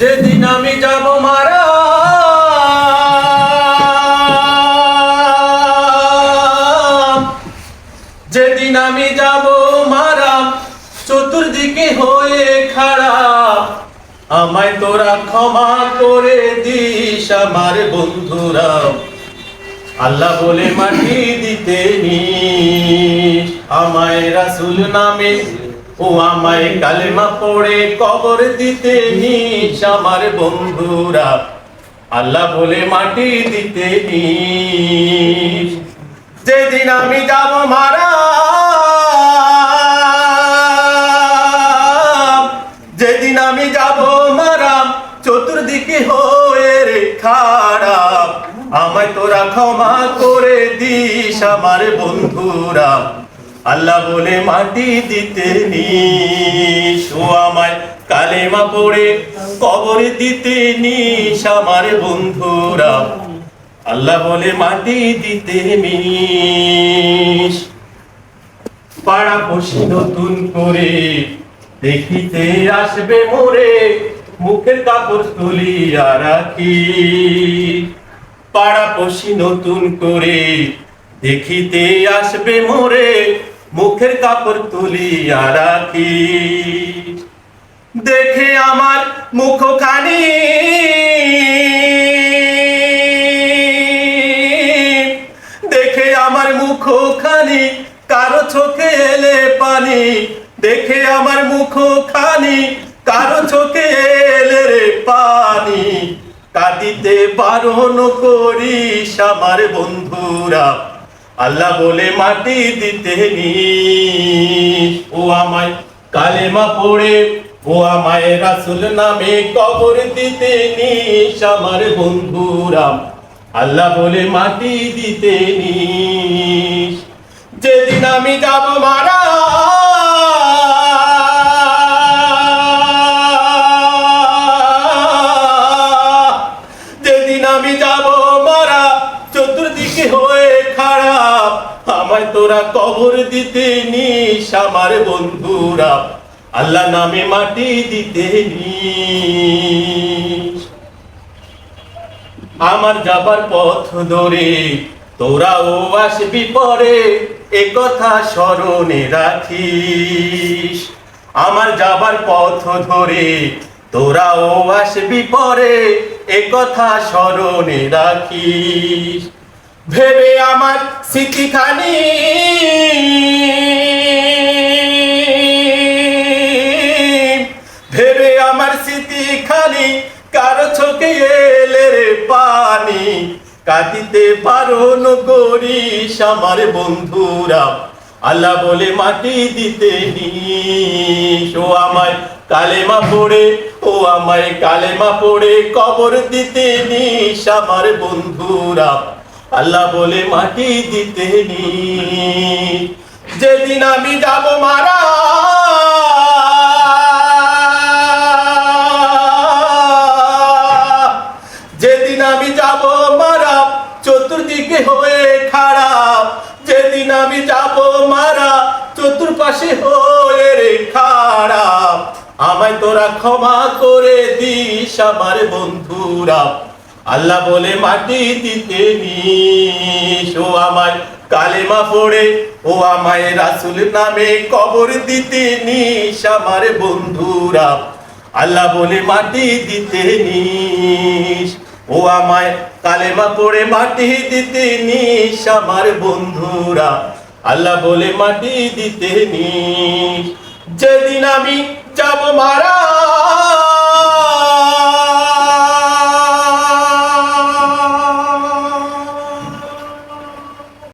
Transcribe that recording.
যেদিন আমি যাব মারা, যেদিন আমি যাব মারা, চতুর্দিকে হয়ে খারাপ আমায় তোরা ক্ষমা করে দিস আমার বন্ধুরা আল্লাহ বলে মাটি দিতে নিস। আমায় রাসুল নামে ও আমায় কালেমা পড়ে কবর দিতে নিস আমার বন্ধুরা। আল্লাহ বলে মাটি দিতে নিস। যেদিন আমি যাব মারা, যেদিন আমি যাব মারাম চতুর্দিকে হয়ে রে খারাপ। আমায় তোরা ক্ষমা করে দিস আমার বন্ধুরা। আল্লাহ বলে, মাটি দিতে নি আমায় কালেমা পড়ে, কবর দিতে নিস আমার বন্ধুরা। আল্লাহ বলে, মাটি দিতে নিস। পাড়া বসি নতুন করে, দেখিতে আসবে মোরে, মুখের কাপড় তুলিয়া রাখি। পাড়া বসি নতুন করে, দেখিতে আসবে মোরে মুখের কাপড় তুলিয়া রাখি। দেখে আমার মুখখানি। দেখে আমার মুখখানি, কারও চোখে এলে পানি। দেখে আমার মুখখানি, কারও চোখে এলে রে পানি। কাঁদিতে বারণ করিস আমার বন্ধুরা। আল্লাহ বলে মাটি দিতে ও আমায় কালেমা পড়ে, ও আমায় রাসুল নামে কবর দিতে নিস আমার বন্ধুরা, আল্লাহ বলে মাটি দিতে নিস যেদিন আমি যাব মারা, যেদিন আমি যাব মারা, চতুর্দিকে হয়ে আমায় তোরা কবর দিতে নিস আমার বন্ধুরা। আল্লাহ নামে মাটি দিতে নিস। আমার যাবার পথ ধরে তোরাও আসবি পরে, এ কথা স্মরণে রাখিস। আমার যাবার পথ ধরে তোরাও আসবি পরে, এ কথা স্মরণে রাখিস। ভেবে আমার স্মৃতিখানি ভেবে আমার স্মৃতি খালি কারও চোখে এলে রে পানি? কাঁদিতে বারণ করিস আমার বন্ধুরা। আল্লাহ বলে মাটি দিতে নিস। ও আমায় কালেমা পড়ে, ও আমায় কালেমা পড়ে, কবর দিতে নিস আমার বন্ধুরা। আল্লাহ বলে, মাটি দিতে নিস যেদিন আমি যাব মারা যেদিন আমি যাব মারা, চতুর্দিকে হয়ে খারাপ। যেদিন আমি যাব মারা, চতুর্পাশে হয়ে রে খারাপ। আমায় তোরা ক্ষমা করে দিস, আমার বন্ধুরা। আল্লাহ বলে, মাটি দিতে নিস, ও আমায় কালেমা পড়ে, ও আমায় রাসুল নামে কবর দিতে নিস, আমার বন্ধুরা। আল্লাহ বলে, মাটি দিতে নিস, ও আমায় কালেমা পড়ে, মাটি দিতে নিস, আমার বন্ধুরা। আল্লাহ বলে, মাটি দিতে নিস, যেদিন আমি যাব মারা